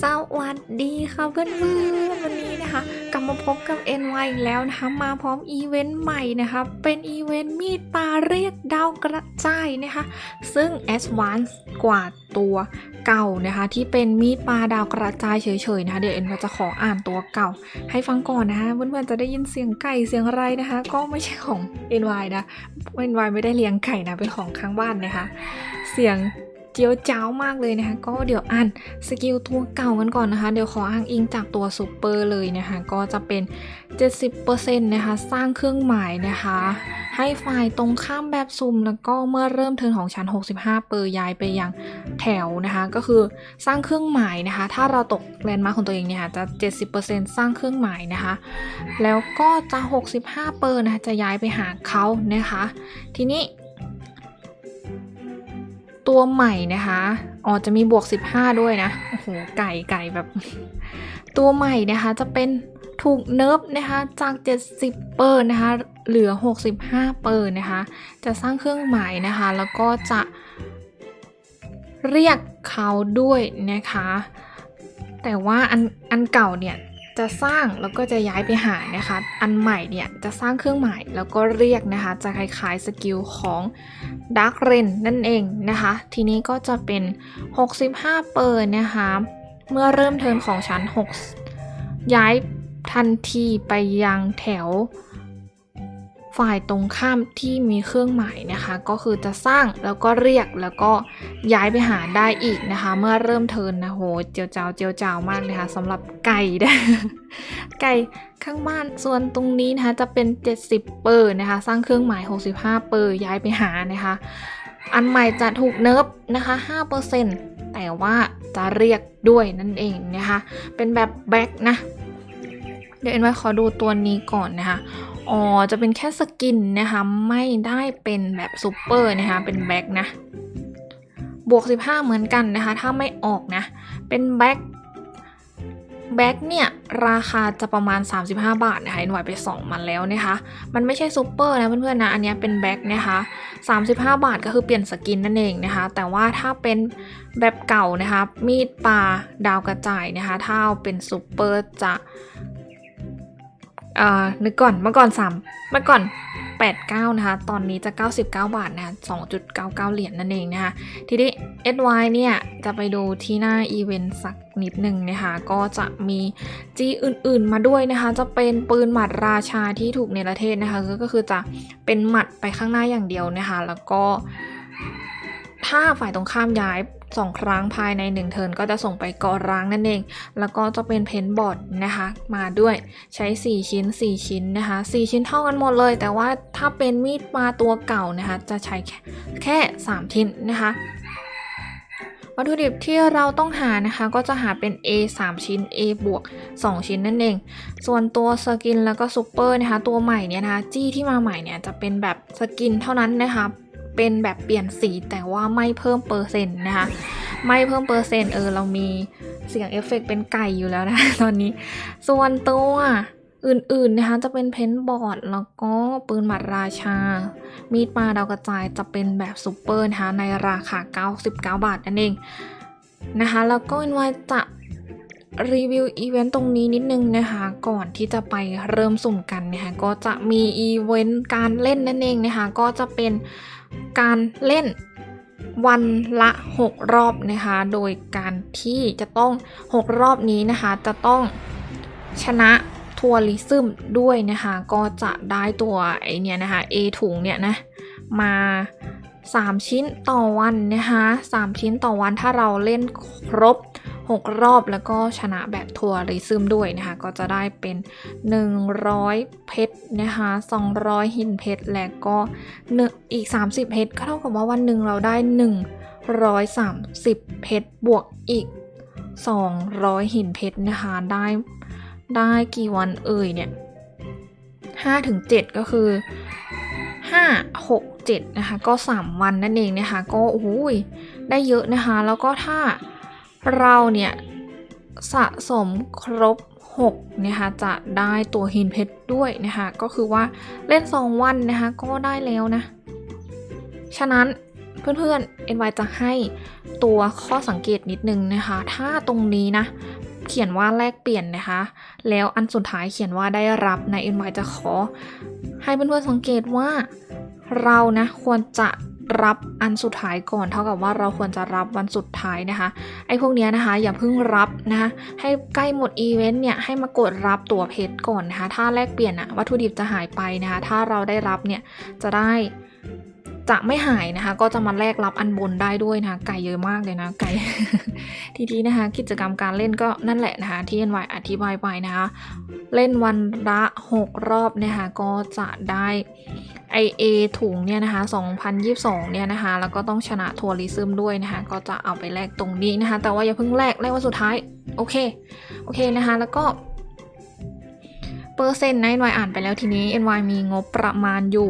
สวัสดีค่ะเพื่อนๆวันนี้นะคะ กลับมาพบกับ NY อีกแล้วนะคะ มาพร้อมอีเวนต์ใหม่นะคะ เป็นอีเวนต์มีดปลาเรียกดาวกระจายนะคะ ซึ่ง Advance กว่าตัวเก่านะคะ ที่เป็นมีดปลาดาวกระจายเฉยๆนะคะ เดี๋ยวเอ็นจะขออ่านตัวเก่า ให้ฟังก่อนนะคะเพื่อนๆจะได้ยินเสียงไก่เสียงอะไรนะคะ ก็ไม่ใช่ของ NY นะ NY ไม่ได้เลี้ยงไก่นะเป็นของข้างบ้านนะคะ เสียง เจียวเจ้ามากเลยนะคะ ก็เดี๋ยวอ่านสกิลตัวเก่ากันก่อนนะคะ เดี๋ยวขออ้างอิงจากตัวซูเปอร์เลยนะคะ ก็จะเป็น 70%นะคะ สร้างเครื่องหมายนะคะ ให้ฝ่ายตรงข้ามแบบซุ่มแล้วก็เมื่อเริ่มเทิร์นของชั้น 65 เปอร์ย้ายไปยังแถวนะคะ ก็คือสร้างเครื่องหมายนะคะ ถ้าเราตกแลนด์มาร์คของตัวเองเนี่ยค่ะจะ 70%สร้างเครื่องหมายนะคะ แล้วก็จะ 65 เปอร์นะคะจะย้ายไปหาเขานะคะ ทีนี้ ตัวใหม่นะคะอ๋อจะมีบวก 15 ด้วยนะ โอ้โห ไก่ไก่แบบ ตัวใหม่นะคะ จะเป็นถูกเนิร์ฟนะคะ จาก 70 เปอร์นะคะ เหลือ 65 เปอร์นะคะ จะสร้างเครื่องหมายนะคะ แล้วก็จะเรียกเขาด้วยนะคะ แต่ว่าอันอันเก่าเนี่ย จะสร้างแล้วก็จะย้ายไปหานะคะ อันใหม่เนี่ยจะสร้างเครื่องหมายแล้วก็เรียกนะคะ จะคล้ายๆสกิลของ Dark r e n นั่นเองนะคะ ทีนี้ก็จะเป็น 65 เปอร์นะคะ เมื่อเริ่มเทิร์นของชั้น 6 ย้ายทันทีไปยังแถว ฝ่ายตรงข้ามที่มีเครื่องหมายนะคะ ก็คือจะสร้างแล้วก็เรียกแล้วก็ย้ายไปหาได้อีกนะคะ เมื่อเริ่มเทินนะโหเจียวเจ้าวเจียวเจ้าวมากเลยค่ะสำหรับไก่นะไก่ข้างบ้านส่วนตรงนี้นะคะจะเป็น 70 เปอร์นะคะ สร้างเครื่องหมาย 65 เปอร์ย้ายไปหานะคะ อันใหม่จะถูกเนิร์ฟนะคะ5%แต่ว่าจะเรียกด้วยนั่นเองนะคะ เป็นแบบแบ็กนะเดี๋ยวเอ็นไว้ขอดูตัวนี้ก่อนนะคะ อ๋อ จะเป็นแค่สกินนะคะ ไม่ได้เป็นแบบซูเปอร์นะคะ เป็นแบ็กนะ บวก 15 เหมือนกันนะคะ ถ้าไม่ออกนะ เป็นแบ็กแบ็กเนี่ย ราคาจะประมาณ 35 บาทนะคะเอ็นไวไปสองมันแล้วนะคะ มันไม่ใช่ซูเปอร์นะเพื่อนๆนะ อันนี้เป็นแบ็กนะคะ 35 บาทก็คือเปลี่ยนสกินนั่นเองนะคะ แต่ว่าถ้าเป็นแบบเก่านะคะ มีดปลาดาวกระจายนะคะ ถ้าเอาเป็นซูเปอร์จะ อ่อนึกก่อนเมื่อก่อน3เมื่อก่อน 89 นะคะ ตอนนี้จะ 99 บาทนะ2.99 เหรียญนั่นเองนะคะ ทีนี้ SY เนี่ย จะไปดูที่หน้าอีเวนต์สักนิดหนึ่งนะคะ ก็จะมีจีอื่นๆมาด้วยนะคะ จะเป็นปืนหมัดราชาที่ถูกเนรเทศนะคะ ก็คือจะเป็นหมัดไปข้างหน้าอย่างเดียวนะคะ แล้วก็ถ้าฝ่ายตรงข้ามย้าย สองครั้งภายในหนึ่งเทิร์นก็จะส่งไปกอร้างนั่นเอง แล้วก็จะเป็นเพนบอร์ดนะคะ มาด้วยใช้ 4 ชิ้น 4 ชิ้นนะคะ 4 ชิ้นเท่ากันหมดเลย แต่ว่าถ้าเป็นมีดมาตัวเก่านะคะ จะใช้แค่แค่ 3 ชิ้นนะคะวัตถุดิบที่เราต้องหานะคะก็จะหาเป็น A 3 ชิ้น A บวก 2 ชิ้นนั่นเอง ส่วนตัวสกินแล้วก็ซูเปอร์นะคะ ตัวใหม่เนี่ยนะคะ จี้ที่มาใหม่เนี่ยจะเป็นแบบสกินเท่านั้นนะคะ เป็นแบบเปลี่ยนสีแต่ว่าไม่เพิ่มเปอร์เซ็นต์นะคะ ไม่เพิ่มเปอร์เซ็นต์เออเรามีเสียงเอฟเฟกต์เป็นไก่อยู่แล้วนะตอนนี้ ส่วนตัวอื่นๆนะคะจะเป็นเพนบอร์ดแล้วก็ปืนหมัดราชา มีดปลาดาวกระจายจะเป็นแบบซูเปอร์นะคะในราคา 99 บาทนั่นเองนะคะแล้วก็วายจะ รีวิวอีเวนต์ตรงนี้นิดนึงนะคะ ก่อนที่จะไปเริ่มสุ่มกันนะคะ ก็จะมีอีเวนต์การเล่นนั่นเองนะคะ ก็จะเป็นการเล่นวันละ 6 รอบนะคะ โดยการที่จะต้อง 6 รอบนี้นะคะ จะต้องชนะทัวริซึมด้วยนะคะ ก็จะได้ตัวไอเนี่ยนะคะ A ถุงเนี่ยนะมา 3 ชิ้นต่อวันนะคะ 3 ชิ้นต่อวันถ้าเราเล่นครบ 6 รอบแล้วก็ชนะแบบทัวริซึมด้วยนะคะ ก็จะได้เป็น 100 เพชรนะคะ 200 หินเพชร และก็เนงอีก 30 เพชรก็เท่ากับว่าวันหนึ่งเราได้ 130 เพชร บวกอีก 200 หินเพชรนะคะ ได้ได้กี่วันเอ่ยเนี่ย5ถึง7ก็คือ 5 6 7นะคะ ก็ 3 วันนั่นเองนะคะ ก็โอ้ยได้เยอะนะคะ แล้วก็ถ้า เราเนี่ยสะสมครบ6นะคะจะได้ตัวหินเพชรด้วยนะคะก็คือว่าเล่น 2 วันนะคะก็ได้แล้วนะ ฉะนั้นเพื่อนๆ NY จะให้ตัวข้อสังเกตนิดนึงนะคะ ถ้าตรงนี้นะ เขียนว่าแลกเปลี่ยนนะคะ แล้วอันสุดท้ายเขียนว่าได้รับใน NY จะขอ ให้เพื่อนๆสังเกตว่าเรานะควรจะ รับอันสุดท้ายก่อน เท่ากับว่าเราควรจะรับวันสุดท้ายนะคะ ไอ้พวกเนี้ยนะคะ อย่าเพิ่งรับนะคะให้ใกล้หมดอีเวนต์เนี่ยให้มากดรับตั๋วเพชรก่อนนะคะ ถ้าแลกเปลี่ยนอะวัตถุดิบจะหายไปนะคะ ถ้าเราได้รับเนี่ยจะได้จะไม่หายนะคะ ก็จะมาแลกรับอันบนได้ด้วยนะคะ ไก่เยอะมากเลยนะไก่ทีนี้นะคะ กิจกรรมการเล่นก็นั่นแหละนะคะ ที่ NY อธิบายไปนะคะ เล่นวันละ 6 รอบนะคะ ก็จะได้ ไอเอถุงเนี่ยนะคะ 2022 เนี่ยนะคะ แล้วก็ต้องชนะทัวริซึมด้วยนะคะ ก็จะเอาไปแลกตรงนี้นะคะ แต่ว่าอย่าเพิ่งแลก แลกวันสุดท้าย โอเค โอเคนะคะ แล้วก็ เปอร์เซ็นต์นะ NY อ่านไปแล้วทีนี้ NY มีงบประมาณอยู่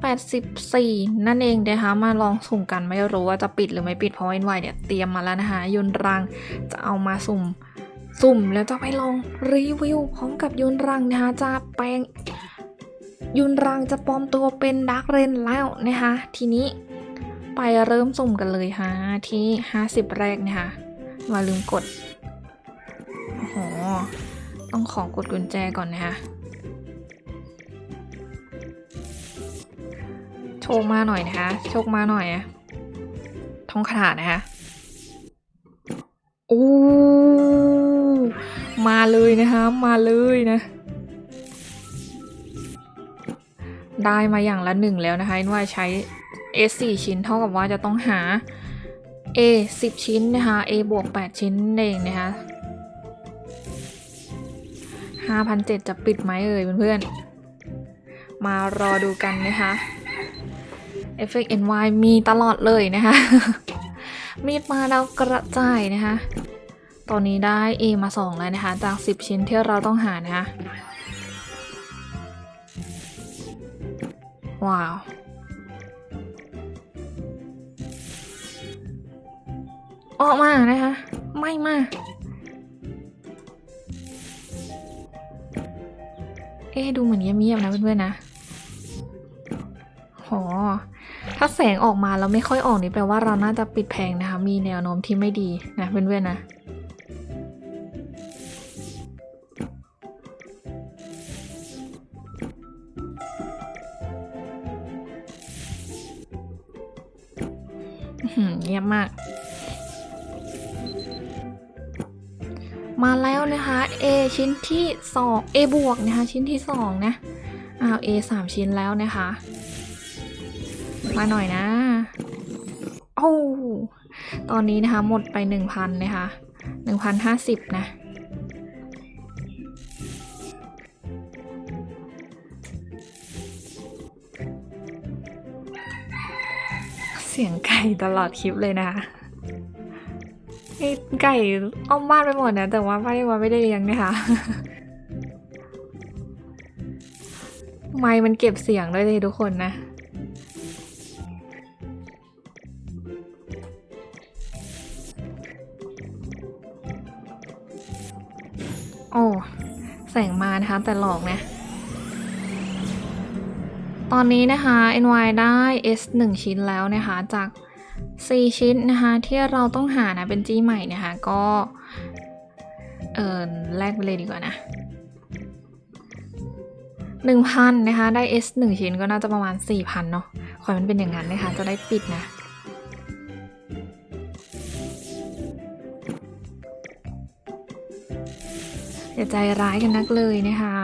5,784 นั่นเองนะคะ มาลองสุ่มกันไม่รู้ว่าจะปิดหรือไม่ปิดเพราะ NY เนี่ยเตรียมมาแล้วนะคะยนรังจะเอามาสุ่ม สุ่มแล้วจะไปลองรีวิวพร้อมกับยุนรังนะคะจะแปลงยุนรังจะปลอมตัวเป็นดักเรนแล้วนะคะทีนี้ไปเริ่มสุ่มกันเลยฮะที่ 50 แรกนะคะมาลืมกดโอ้โหต้องของกดกุญแจก่อนนะคะโชคมาหน่อยนะคะโชคมาหน่อยอะท่องคาถานะคะโอ้ มาเลยนะคะมาเลยนะ ได้มาอย่างละหนึ่งแล้วนะคะว่าใช้ A 4ชิ้นเท่ากับว่าจะต้องหา A 10 ชิ้นนะคะ A บวก 8 ชิ้นเองนะคะ5,007จะปิดไหมเอ่ยเพื่อนๆ มารอดูกันนะคะ Effect NY มีตลอดเลยนะคะ มีดมาดาวกระจายนะคะ ตอนนี้ได้ A มา 2 แล้วนะคะ จาก 10 ชิ้นที่เราต้องหานะคะ ว้าว ออกมานะคะ ไม่มา เอ๊ดูเหมือนเงียบๆนะเพื่อนๆนะโหถ้าแสงออกมาแล้วไม่ค่อยออกนี่แปลว่าเราน่าจะปิดแพงนะคะ มีแนวโน้มที่ไม่ดีนะเพื่อนๆนะ เงียบมาก มาแล้วนะคะ A ชิ้นที่ 2 A บวกนะคะ ชิ้นที่ 2 นะอ้าว A 3 ชิ้นแล้วนะคะ มาหน่อยนะโอ้ตอนนี้นะคะหมดไป 1,000 นะคะ 1,050 นะ ก่ตลอดคลิปเลยนะคะไอ้ไก่อ้อมบ้านไปหมดนะ แต่ว่าไม่ได้ว่าไม่ได้เลี้ยงนะคะไมค์มันเก็บเสียงด้วยเลยทุกคนนะโอ้แสงมานะคะ แต่หลอกนะ ตอนนี้นะคะ NY ได้ S 1 ชิ้นแล้วนะคะ จาก 4 ชิ้นนะคะที่เราต้องหานะเป็นจี้ใหม่นะคะก็เออแลกไปเลยดีกว่านะ1,000นะคะได้ S 1 ชิ้นก็น่าจะประมาณ 4,000เนาะขอมันเป็นอย่างนั้นนะคะจะได้ปิดนะอย่าใจร้ายกันนักเลยนะคะ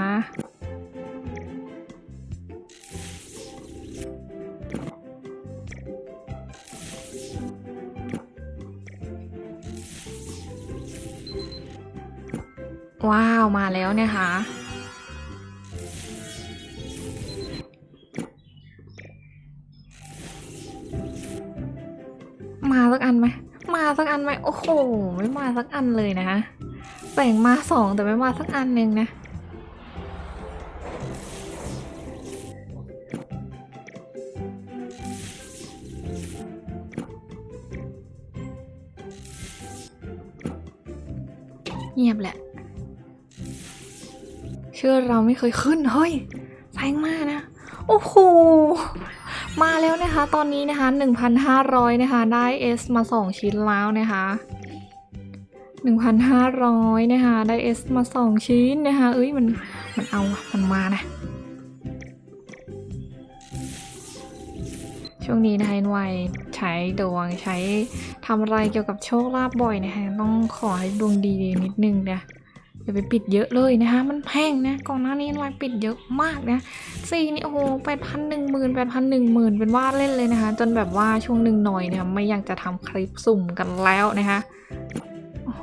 ว้าว มาแล้วนะคะ มาสักอันไหม มาสักอันไหม โอ้โห ไม่มาสักอันเลยนะแบ่งมาสองแต่ไม่มาสักอันหนึ่งนะเงียบแหละ เชื่อเราไม่เคยขึ้น เฮ้ยแซงมากนะ โอ้โห มาแล้วนะคะ ตอนนี้นะคะ 1,500 นะคะ ได้ S มา 2 ชิ้นแล้วนะคะ1,500 นะคะ ได้ S มา 2 ชิ้นนะคะ เอ้ย มัน มันเอามันมานะ ช่วงนี้นะคะ NY ใช้ดวงใช้ทำอะไรเกี่ยวกับโชคลาภบ่อยนะคะ ต้องขอให้ดวงดีนิดนึงนะ อย่าไปปิดเยอะเลยนะคะ มันแพงนะก่อนหน้านี้ NY ปิดเยอะมากนะสี่นี่โอ้โหแปดพันหนึ่งหมื่นแปดพันหนึ่งหมื่นเป็นว่าเล่นเลยนะคะ จนแบบว่าช่วงหนึ่งหน่อยเนี่ยไม่อยากจะทำคลิปสุ่มกันแล้วนะคะโอ้โห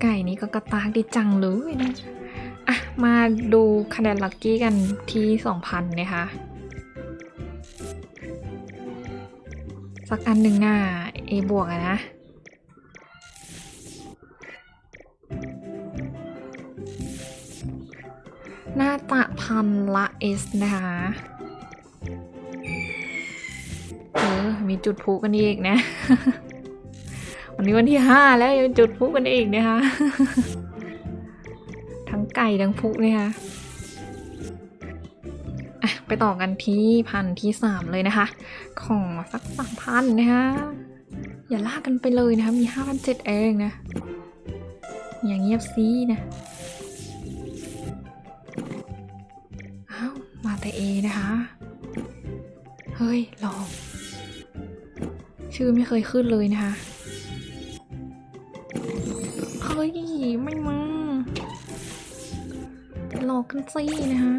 ไก่นี้ก็กระตากดีจังเลยนะอะมาดูคะแนนลัคกี้กันที่สองพันนะคะ สักอันหนึ่งหน้า A บวกอะนะ หน้าตะพันละเอสนะคะเออมีจุดพลุกันอีกนะ วันนี้วันที่ห้าแล้วยังจุดพลุกันอีกนะคะ ทั้งไก่ทั้งพุเนี่ยค่ะ ไปต่อกันที่พันที่สามเลยนะคะ ของสักสามพันนะคะอย่าลากกันไปเลยนะคะมีห้าพันเจ็ดเองนะ อย่างเงียบซีนะอ้าวมาแต่เอนะคะ เฮ้ยหลอกชื่อไม่เคยขึ้นเลยนะคะเฮ้ย ไม่มาหลอกกันสินะคะ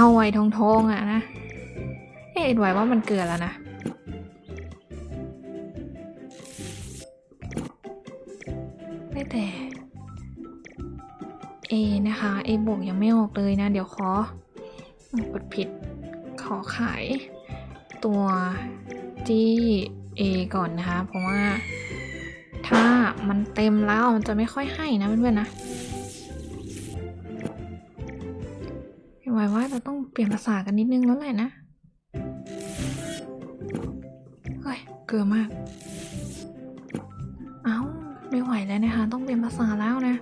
เอาไอ้ทองทองๆอะนะ เออดไว้ว่ามันเกลือแล้วนะ ไม่แต่ A นะคะ A บวกยังไม่ออกเลยนะ เดี๋ยวขอกดผิด ขอขาย ตัวที่ A ก่อนนะคะ เพราะว่าถ้ามันเต็มแล้วมันจะไม่ค่อยให้นะเพื่อนๆนะ หมายว่าเราต้องเปลี่ยนภาษากันนิดนึงแล้วแหละนะเฮ้ยเกลือมาก เอ้าไม่ไหวแล้วนะคะ ต้องเปลี่ยนภาษาแล้วนะ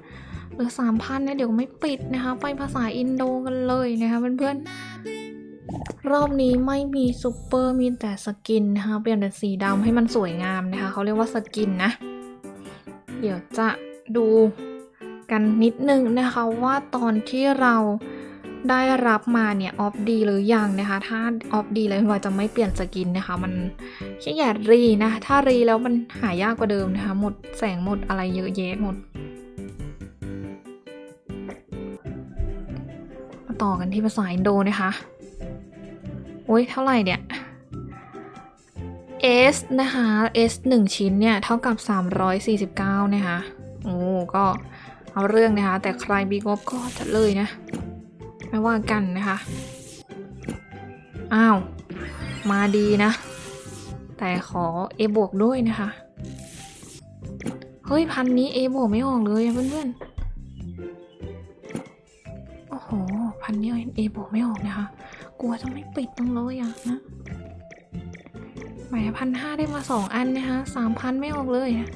เหลือสามพันนะเดี๋ยวไม่ปิดนะคะ ไปภาษาอินโดกันเลยนะคะเพื่อนๆรอบนี้ไม่มีซูเปอร์มีแต่สกินนะคะเปลี่ยนเป็นสีดำให้มันสวยงามนะคะเขาเรียกว่าสกินนะ เดี๋ยวจะดูกันนิดนึงนะคะว่าตอนที่เรา ได้รับมาเนี่ยออฟดีหรือยังนะคะ ถ้าออฟดีแล้วว่าจะไม่เปลี่ยนสกินนะคะ มันแค่อย่ารีนะ ถ้ารีแล้วมันหายากกว่าเดิมนะคะ หมดแสงหมดอะไรเยอะแยะหมด มาต่อกันที่ภาษาอินโดนะคะ โอ้ยเท่าไหร่เนี่ย S นะคะ S 1 ชิ้นเนี่ย เท่ากับ 349 นะคะ โอ้ ก็เอาเรื่องนะคะ แต่ใครมีงบก็จัดเลยนะ ไม่ว่ากันนะคะ อ้าว มาดีนะ แต่ขอ A บวกด้วยนะคะ เฮ้ย พันนี้ A บวกไม่ออกเลยเพื่อนๆ โอ้โห พันนี้ A บวกไม่ออกนะคะ กลัวจะไม่ปิดต้องเลยอะนะแหมพันห้าได้มาสองอันนะคะสามพันไม่ออกเลยอะ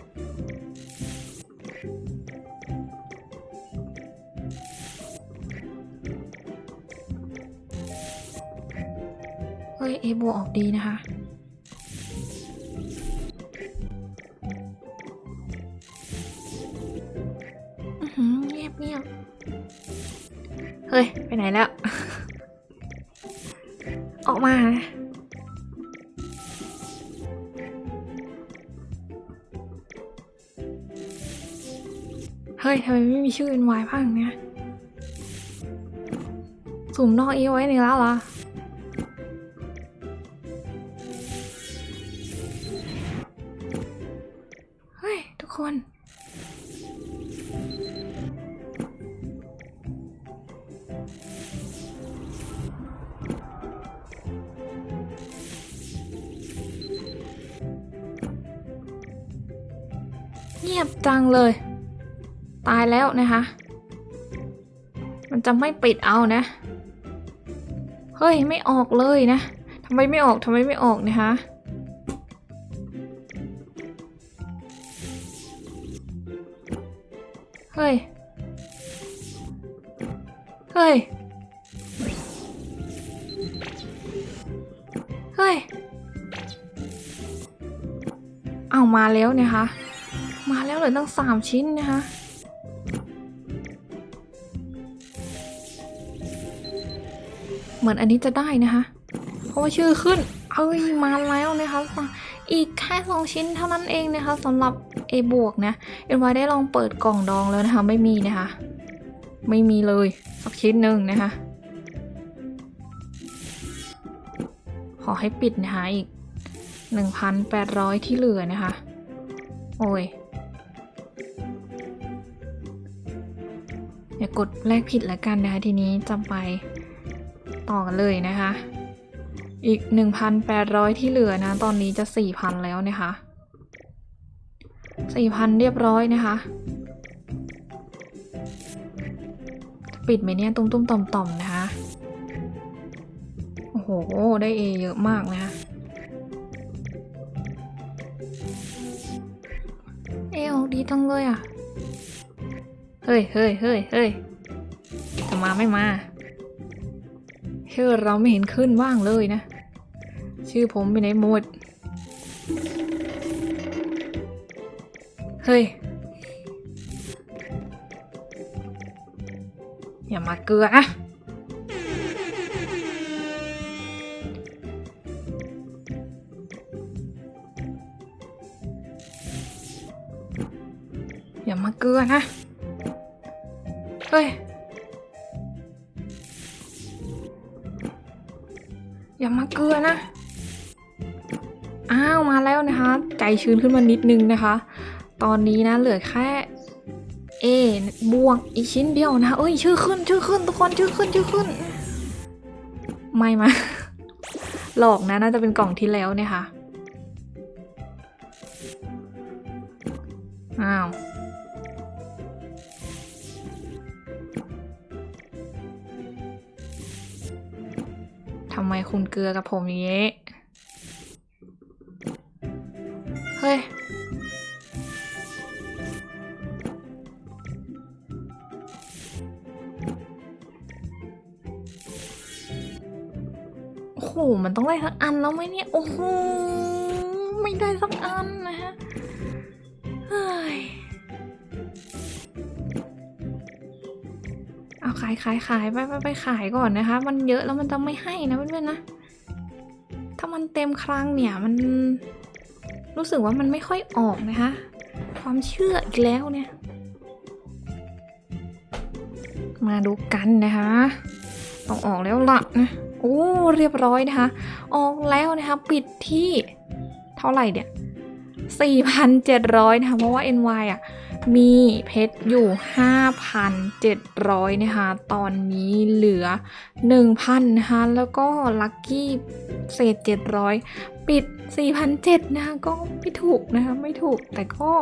เฮ้ยเอบวกออกดีนะคะเงียบเงียบเฮ้ย ไปไหนแล้ว ออกมาเฮ้ยทำไมไม่มีชื่อเป็นวายพังเนี่ย สุ่มนอกเอไว้ในแล้วเหรอ งียบจังเลย ตายแล้วนะคะ มันจะไม่ปิดเอานะ เฮ้ย ไม่ออกเลยนะทำไมไม่ออกทำไมไม่ออกนะคะเฮ้ย เฮ้ย เฮ้ย เอามาแล้วนะคะือตั้งสามชิ้นนะคะเหมือนอันนี้จะได้นะคะ เพราะว่าชื่อขึ้น เอ้ยมาแล้วนะคะอีกแค่สองชิ้นเท่านั้นเองนะคะสำหรับ A บวกนะเอ็นวได้ลองเปิดกล่องดองแล้วนะคะ ไม่มีนะคะ ไม่มีเลยสักชิ้นหนึ่งนะคะ ขอให้ปิดนะคะอีก 1,800 ที่เหลือนะคะ โอ้ย อย่ากดแลกผิดแล้วกันนะคะทีนี้จะไปต่อกันเลยนะคะ อีก 1,800 ที่เหลือนะ ตอนนี้จะ 4,000 แล้วนะคะ 4,000 เรียบร้อยนะคะ ปิดไหมเนี่ย ตุ้มตุ้มๆต่อมต่อมๆนะคะ โอ้โห ได้เอเยอะมากนะคะเอออกดีจังเลยอะ เฮ้ยเฮ้ยเฮ้ยเฮ้ยจะมาไม่มาชื่อเราไม่เห็นขึ้นว่างเลยนะ ชื่อผมไปไหนหมด เฮ้ย อย่ามาเกลืออะอย่ามาเกลือนะ มาเกลือนะ อ้าวมาแล้วนะคะ ใจชื้นขึ้นมานิดนึงนะคะ ตอนนี้นะเหลือแค่เอบวกอีกชิ้นเดียวนะเอ้ยชื่อขึ้นชื่อขึ้นทุกคนชื่อขึ้นชื่อขึ้น ไม่มา หลอกนะน่าจะเป็นกล่องที่แล้วเนี่ยค่ะ อ้าว ทำไมคุณเกลือกับผมอย่างนี้ เฮ้ย โอ้โห มันต้องได้สักอันแล้วไหมเนี่ย โอ้โห ไม่ได้สักอันนะฮะ เฮ้ย เอาขายขายขายไปไปไปขายก่อนนะคะ มันเยอะแล้วมันจะไม่ให้นะเพื่อนๆนะ ถ้ามันเต็มครั้งเนี่ยมันรู้สึกว่ามันไม่ค่อยออกนะคะ ความเชื่ออีกแล้วเนี่ย มาดูกันนะคะต้องออกแล้วละนะโอ้เรียบร้อยนะคะ ออกแล้วนะคะ ปิดที่เท่าไหร่เนี่ย4,700นะคะเพราะว่า NY อะ มีเพชรอยู่ 5,700 นะคะ ตอนนี้เหลือ 1,000 นะคะ แล้วก็ลัคกี้เศษ 700 ปิด 4,700 นะคะ ก็ไม่ถูกนะคะ ไม่ถูก แต่ก็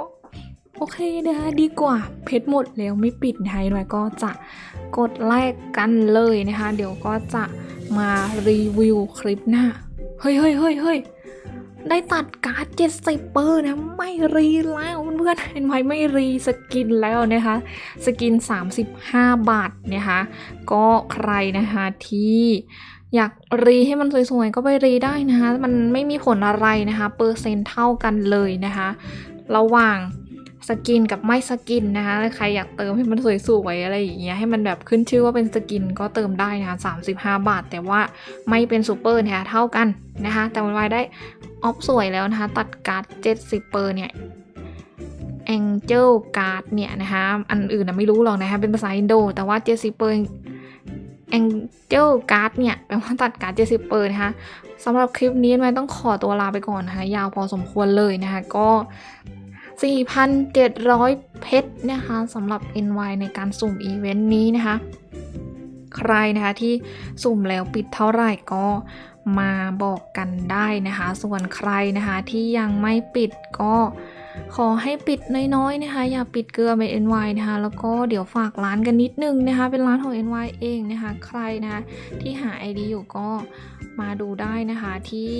โอเคนะคะดีกว่าเพชรหมดแล้วไม่ปิดนะคะแล้วก็จะกดแลกกันเลยนะคะ เดี๋ยวก็จะมารีวิวคลิปหน้า เฮ้ยเฮ้ยเฮ้ยเฮ้ย ได้ตัดการ์ด70เปอร์นะ ไม่รีแล้วเพื่อนเห็นไหมไม่รีสกินแล้วนะคะ สกิน 35 บาทนะคะ ก็ใครนะคะที่อยากรีให้มันสวยๆ ก็ไปรีได้นะคะ มันไม่มีผลอะไรนะคะ เปอร์เซ็นต์เท่ากันเลยนะคะ ระหว่าง สกินกับไม่สกินนะคะแล้วใครอยากเติมให้มันสวยๆอะไรอย่างเงี้ยให้มันแบบขึ้นชื่อว่าเป็นสกินก็เติมได้นะคะ35 บาท แต่ว่าไม่เป็นซูเปอร์นะคะเท่ากันนะคะ แต่มันไว้ได้ออฟสวยแล้วนะคะ ตัดการ์ด70เปอร์เนี่ย Angel Card เนี่ยนะคะอันอื่นนะไม่รู้หรอกนะคะเป็นภาษาอินโด แต่ว่า70เปอร์ Angel Card เนี่ยแปลว่าตัดการ์ด70เปอร์นะคะสำหรับคลิปนี้ไม่ต้องขอตัวลาไปก่อนนะคะ ยาวพอสมควรเลยนะคะ ก็ 4,700 เพชรนะคะสำหรับ NY ในการสุ่มอีเวนต์นี้นะคะ ใครนะคะที่สุ่มแล้วปิดเท่าไหร่ก็มาบอกกันได้นะคะ ส่วนใครนะคะที่ยังไม่ปิดก็ขอให้ปิดน้อยๆนะคะ อย่าปิดเกลือไป NY นะคะ แล้วก็เดี๋ยวฝากร้านกันนิดนึงนะคะ เป็นร้านของ NY เองนะคะ ใครนะคะที่หา ID อยู่ก็มาดูได้นะคะที่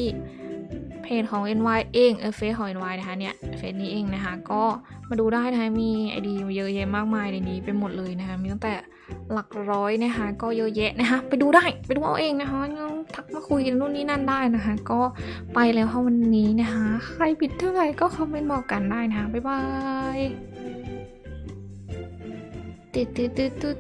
เพจของ NY เองเออเฟซของ NY นะคะเนี่ยเฟซนี้เองนะคะก็มาดูได้นะคะมีไอดีเยอะแยะมากมายในนี้ไปหมดเลยนะคะมีตั้งแต่หลักร้อยนะคะก็เยอะแยะนะคะไปดูได้ไปดูเอาเองนะคะทักมาคุยกันนู่นนี่นั่นได้นะคะ ก็ไปแล้วค่ะวันนี้นะคะใครผิดเท่าไหร่ก็คอมเมนต์บอกกันได้นะคะบ๊ายบายติดติดติดติด